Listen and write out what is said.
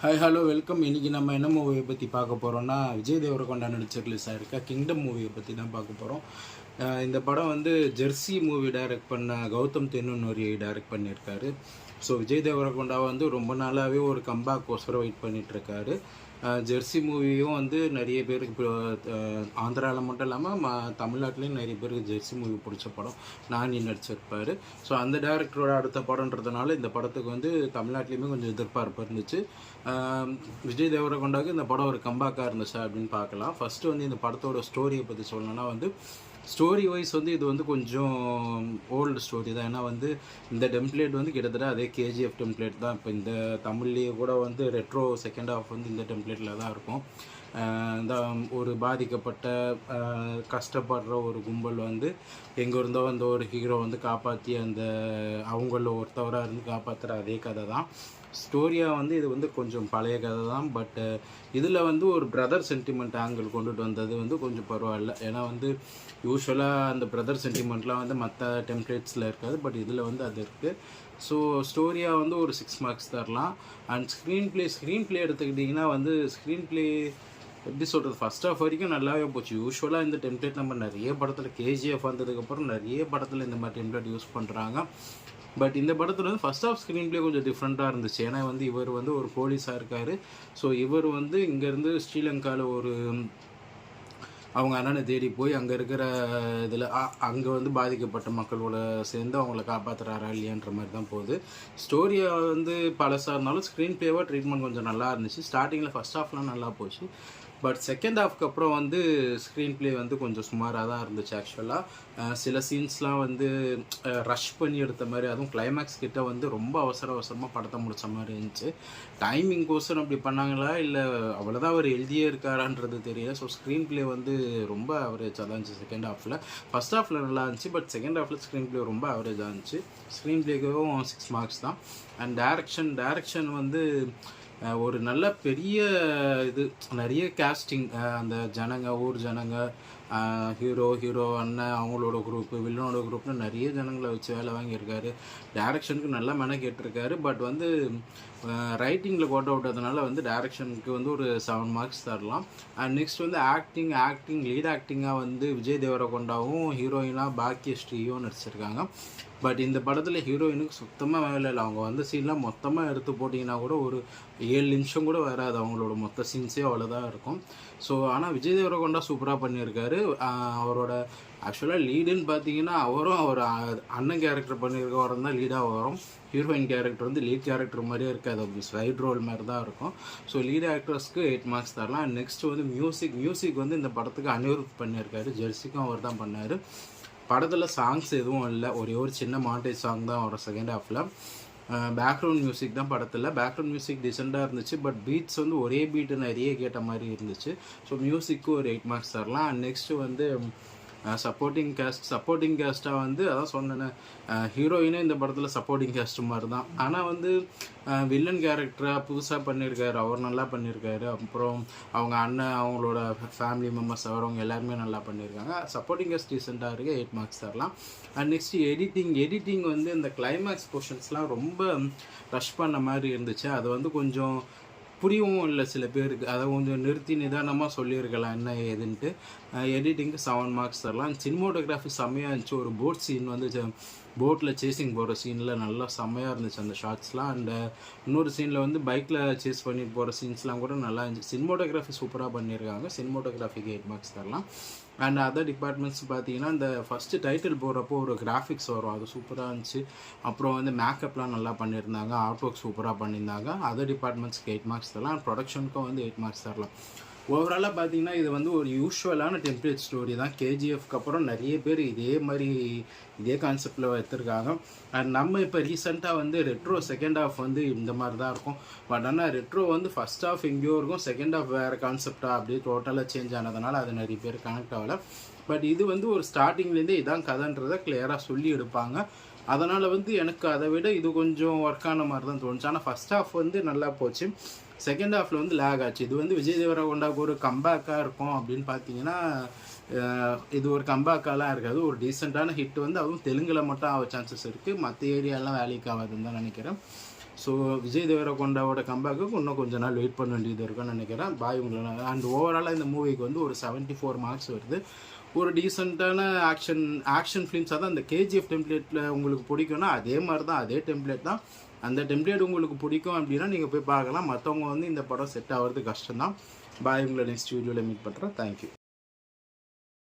Hi hello welcome இன்றைக்கி நம்ம என்ன மூவியை பற்றி பார்க்க போகிறோம்னா விஜய் தேவரகொண்டா நடிச்ச ரிலீஸ் ஆகிருக்கா கிங்டம் மூவியை பற்றி தான் பார்க்க போகிறோம் இந்த படம் வந்து ஜெர்சி மூவி டைரக்ட் பண்ண கௌதம் தென்னூரி டைரக்ட் பண்ணியிருக்காரு. ஸோ விஜய் தேவரகொண்டா வந்து ரொம்ப நாளாகவே ஒரு கம்பேக் ஒசரம் வெயிட் பண்ணிகிட்ருக்காரு ஜெர்சி மூவியும் வந்து நிறைய பேருக்கு இப்போ ஆந்திராவில் மட்டும் இல்லாமல் ம தமிழ்நாட்டிலையும் நிறைய பேருக்கு ஜெர்சி மூவி பிடிச்ச படம் நானி நடிச்சிருப்பார். ஸோ அந்த டேரக்டரோட அடுத்த படம்ன்றதுனால இந்த படத்துக்கு வந்து தமிழ்நாட்டிலையுமே கொஞ்சம் எதிர்பார்ப்பு இருந்துச்சு. விஜய் விஜய் தேவரகொண்டாவுக்கு இந்த படம் ஒரு கம்பாக்காக இருந்துச்சா அப்படின்னு பார்க்கலாம். ஃபஸ்ட்டு வந்து இந்த படத்தோட ஸ்டோரியை பற்றி சொல்லணும்னா வந்து ஸ்டோரி வைஸ் வந்து இது வந்து கொஞ்சம் ஓல்டு ஸ்டோரி தான். ஏன்னா வந்து இந்த டெம்ப்ளேட் வந்து கிட்டத்தட்ட அதே கேஜிஎஃப் டெம்ப்ளேட் தான். இப்போ இந்த தமிழ்லேயே கூட வந்து ரெட்ரோ செகண்ட் ஹாஃப் வந்து இந்த டெம்ப்ளேட்டில் தான் இருக்கும். இந்த ஒரு பாதிக்கப்பட்ட கஷ்டப்படுற ஒரு கும்பல் வந்து எங்கே இருந்தோ அந்த ஒரு ஹீரோ வந்து காப்பாற்றி அந்த அவங்கள ஒருத்தவராக இருந்து காப்பாற்றுற அதே கதை தான். ஸ்டோரியாக வந்து இது வந்து கொஞ்சம் பழைய கதை தான். பட்டு இதில் வந்து ஒரு பிரதர் சென்டிமெண்ட் ஆங்கிள் கொண்டுட்டு வந்தது வந்து கொஞ்சம் பரவாயில்ல. ஏன்னா வந்து யூஸ்வலாக அந்த பிரதர் சென்டிமெண்ட்லாம் வந்து மற்ற டெம்ப்ளேட்ஸில் இருக்காது. பட் இதில் வந்து அது இருக்குது ஸோ ஸ்டோரியாக வந்து ஒரு சிக்ஸ் மார்க்ஸ் தரலாம். And screenplay screenplay எடுத்துக்கிட்டிங்கன்னா வந்து ஸ்க்ரீன் ப்ளே எப்படி சொல்கிறது ஃபர்ஸ்ட் ஆஃப் வரைக்கும் நல்லாவே போச்சு. யூஸ்வலாக இந்த டெம்ப்ளேட் நம்ம நிறைய படத்தில் கேஜிஎஃப் வந்ததுக்கப்புறம் நிறைய படத்தில் இந்த மாதிரி டெம்ப்ளேட் யூஸ் பண்ணுறாங்க பட் இந்த படத்தில் வந்து ஃபஸ்ட் ஆஃப் ஸ்க்ரீன் ப்ளே கொஞ்சம் டிஃப்ரெண்ட்டாக இருந்துச்சு. ஏன்னா வந்து இவர் வந்து ஒரு போலீஸாக இருக்கார். ஸோ இவர் வந்து இங்கேருந்து ஸ்ரீலங்காவில் ஒரு அவங்க அண்ணனை தேடி போய் அங்கே இருக்கிற இதில் அங்கே வந்து பாதிக்கப்பட்ட மக்களோட சேர்ந்து அவங்கள காப்பாற்றுறாரா இல்லையான்ற மாதிரி தான் போகுது. ஸ்டோரியை வந்து பழசாக இருந்தாலும் ஸ்க்ரீன் ப்ளேவாக ட்ரீட்மெண்ட் கொஞ்சம் நல்லா இருந்துச்சு. ஸ்டார்டிங்கில் ஃபஸ்ட் ஹாஃப்லாம் நல்லா போச்சு. பட் செகண்ட் ஹாஃப்க்கு அப்புறம் வந்து ஸ்க்ரீன் ப்ளே வந்து கொஞ்சம் சுமாராக தான் இருந்துச்சு ஆக்சுவலாக சில சீன்ஸ்லாம் வந்து ரஷ் பண்ணி எடுத்த மாதிரி அதுவும் கிளைமேக்ஸ் கிட்ட வந்து ரொம்ப அவசர அவசரமாக படத்தை முடித்த மாதிரி இருந்துச்சு. டைமிங் கோசரம் அப்படி பண்ணாங்களா? இல்லை அவ்வளோதான் அவர் எழுதியே இருக்காரான்றது தெரியல. ஸோ ஸ்க்ரீன் ப்ளே வந்து ரொம்ப அவரேஜாக தான் இருந்துச்சு செகண்ட் ஹாஃபில் ஃபஸ்ட் ஹாஃபில் நல்லா இருந்துச்சு பட் செகண்ட் ஹாஃபில் ஸ்க்ரீன் ப்ளே ரொம்ப அவரேஜாக இருந்துச்சு. ஸ்க்ரீன் ப்ளேக்கும் சிக்ஸ் மார்க்ஸ் தான். அண்ட் டேரக்ஷன் டேரக்ஷன் வந்து ஒரு நல்ல பெரிய இது நிறைய கேஸ்டிங் அந்த ஜனங்க ஊர் ஜனங்க ஹீரோ ஹீரோ அண்ணன் அவங்களோட குரூப்பு வில்லனோட குரூப்னு நிறைய ஜனங்களை வச்சு வேலை வாங்கியிருக்காரு. டேரக்ஷனுக்கு நல்லா மென கேட்டிருக்காரு பட் வந்து ரைட்டிங்கில் கோட் விட்டதுனால வந்து டேரக்ஷனுக்கு வந்து ஒரு செவன் மார்க்ஸ் தரலாம். அண்ட் நெக்ஸ்ட் வந்து ஆக்டிங் ஆக்டிங் லீட் ஆக்டிங்காக வந்து விஜய் தேவரகொண்டாவும் ஹீரோயினாக பாக்கியஸ்ரீயும் நடிச்சிருக்காங்க. பட் இந்த படத்தில் ஹீரோயினுக்கு சுத்தமாக வேலை இல்லை. அவங்க வந்த சீன்லாம் மொத்தமாக எடுத்து போட்டிங்கன்னா கூட ஒரு ஏழு நிமிஷம் கூட வராது. அவங்களோட மொத்த சீன்ஸே அவ்வளோதான் இருக்கும். ஸோ ஆனால் விஜய் தேவரகொண்டா சூப்பராக பண்ணியிருக்காரு. அவரோட ஆக்சுவலாக லீடுன்னு பார்த்தீங்கன்னா அவரும் அவர் அண்ணன் கேரக்டர் பண்ணியிருக்கவரம் தான் லீடாக வரும். ஹீரோயின் கேரக்டர் வந்து லீட் கேரக்டர் மாதிரியே இருக்காது. அது சைட் ரோல் மாதிரி தான் இருக்கும். ஸோ லீட் ஆக்டர்ஸ்க்கு எயிட் மார்க்ஸ் தரலாம். நெக்ஸ்ட் வந்து மியூசிக் மியூசிக் வந்து இந்த படத்துக்கு அனிருத் பண்ணியிருக்காரு. ஜெர்சிக்கும் அவர் தான் பண்ணார். படத்தில் சாங்ஸ் எதுவும் இல்லை. ஒரே ஒரு சின்ன மாண்டேஜ் சாங் தான் வரும் செகண்ட் ஹாஃபில் பேக்ரவுண்ட் மியூசிக் தான் படத்தில். பேக்ரவுண்ட் மியூசிக் டிசெண்டாக இருந்துச்சு. பட் பீட்ஸ் வந்து ஒரே பீட்டு நிறைய கேட்ட மாதிரி இருந்துச்சு. ஸோ மியூசிக்கு ஒரு எயிட் மார்க்ஸ் தரலாம். நெக்ஸ்ட்டு வந்து சப்போர்ட்டிங் கேஸ்ட் சப்போர்ட்டிங் கேஸ்ட்டாக வந்து அதான் சொன்னேன் ஹீரோயினே இந்த படத்தில் சப்போர்ட்டிங் கேஸ்ட் மாதிரி தான் ஆனால் வந்து வில்லன் கேரக்டராக புதுசாக பண்ணியிருக்காரு அவர் நல்லா பண்ணியிருக்காரு அப்புறம் அவங்க அண்ணன் அவங்களோட ஃபேமிலி மெம்பர்ஸ் அவரவங்க எல்லாருமே நல்லா பண்ணியிருக்காங்க சப்போர்ட்டிங் கேஸ்ட் ரீசெண்டாக இருக்குது எயிட் மார்க்ஸ் தரலாம். அண்ட் நெக்ஸ்ட் எடிட்டிங் எடிட்டிங் வந்து இந்த கிளைமேக்ஸ் போர்ஷன்ஸ்லாம் ரொம்ப ரஷ் பண்ண மாதிரி இருந்துச்சு. அது வந்து கொஞ்சம் புரியவும் இல்லை சில பேருக்கு. அதை கொஞ்சம் நிறுத்தி நிதானமாக சொல்லியிருக்கலாம். என்ன ஏதுன்ட்டு. எடிட்டிங்க்கு செவன் மார்க்ஸ் தரலாம். சினிமோட்டோகிராஃபி செம்மையாக இருந்துச்சு. ஒரு போட் சீன் வந்து போட்டில் சேசிங் போகிற சீனில் நல்லா செம்மையாக இருந்துச்சு அந்த ஷார்ட்ஸ்லாம் அண்டு இன்னொரு சீனில் வந்து பைக்கில் சேஸ் பண்ணிட்டு போகிற சீன்ஸ்லாம் கூட நல்லா இருந்துச்சு. சினிமோட்டோகிராஃபி சூப்பராக பண்ணியிருக்காங்க. சினிமோட்டோகிராஃபிக்கு எயிட் மார்க்ஸ் தரலாம். அண்ட் அதர் டிபார்ட்மெண்ட்ஸ் பார்த்தீங்கன்னா இந்த ஃபஸ்ட்டு டைட்டில் போடுறப்போ ஒரு கிராஃபிக்ஸ் வரும். அது சூப்பராக இருந்துச்சு. அப்புறம் வந்து மேக்கப்லாம் நல்லா பண்ணியிருந்தாங்க. ஆர்ட் ஒர்க் சூப்பராக பண்ணியிருந்தாங்க. அதர் டிபார்ட்மெண்ட்ஸ்க்கு எயிட் மார்க்ஸ் தரலாம். ப்ரொடக்ஷனுக்கும் வந்து எயிட் மார்க்ஸ் தரலாம். ஓவராலாக பார்த்தீங்கன்னா இது வந்து ஒரு யூஷுவலான டெம்ப்ளேட் ஸ்டோரி தான். கேஜிஎஃப்க்கு அப்புறம் நிறைய பேர் இதே மாதிரி இதே கான்செப்டில் எடுத்திருக்காங்க அண்ட் நம்ம இப்போ ரீசெண்டாக வந்து ரெட்ரோ செகண்ட் ஹாஃப் வந்து இந்த மாதிரி தான் இருக்கும். பட் ஆனால் ரெட்ரோ வந்து ஃபஸ்ட் ஹாஃப் எங்கேயோ இருக்கும். செகண்ட் ஹாஃப் வேறு கான்செப்டாக அப்படியே டோட்டலாக சேஞ்ச் ஆனதுனால அது நிறைய பேர் கனெக்ட் ஆகலை. பட் இது வந்து ஒரு ஸ்டார்டிங்லேருந்தே இதான் கதைன்றதை கிளியராக சொல்லி எடுப்பாங்க. அதனால் வந்து எனக்கு அதை விட இது கொஞ்சம் ஒர்க் ஆன மாதிரி தான் தோணுச்சு. ஆனால் ஃபஸ்ட் ஹாஃப் வந்து நல்லா போச்சு. செகண்ட் ஹாஃபில் வந்து லேக் ஆச்சு. இது வந்து விஜய் தேவரகொண்டாவுக்கு ஒரு கம்பேக்காக இருக்கும் அப்படின்னு பார்த்தீங்கன்னா இது ஒரு கம்பேக்காலாம் இருக்காது. ஒரு டீசெண்டான ஹிட் வந்து அதுவும் தெலுங்கில் மட்டும் ஆக சான்சஸ் இருக்குது மற்ற ஏரியாலாம் வேலைக்கு ஆகாதுன்னு தான் நினைக்கிறேன். ஸோ விஜய் தேவரகொண்டாவோட கம்பேக்கு இன்னும் கொஞ்ச நாள் வெயிட் பண்ண வேண்டியது இருக்கும்னு நினைக்கிறேன். பாய் உங்களை அண்ட் ஓவராலாக இந்த மூவிக்கு வந்து ஒரு 74 ஃபோர் மார்க்ஸ் வருது. ஒரு டீசெண்டான ஆக்ஷன் ஆக்ஷன் ஃபிலிம்ஸ் அதான் அந்த கேஜிஎஃப் டெம்ப்ளேட்டில் உங்களுக்கு பிடிக்கும்னா அதே மாதிரி தான் அதே டெம்ப்ளேட் தான். அந்த டெம்ப்ளேட் உங்களுக்கு பிடிக்கும் அப்படின்னா நீங்கள் போய் பார்க்கலாம். மற்றவங்க வந்து இந்த படம் செட் ஆகிறது கஷ்டம் தான் பாய் உங்களை நெக்ஸ்ட் வீடியோவில் மீட் பண்ணுறேன் தேங்க்யூ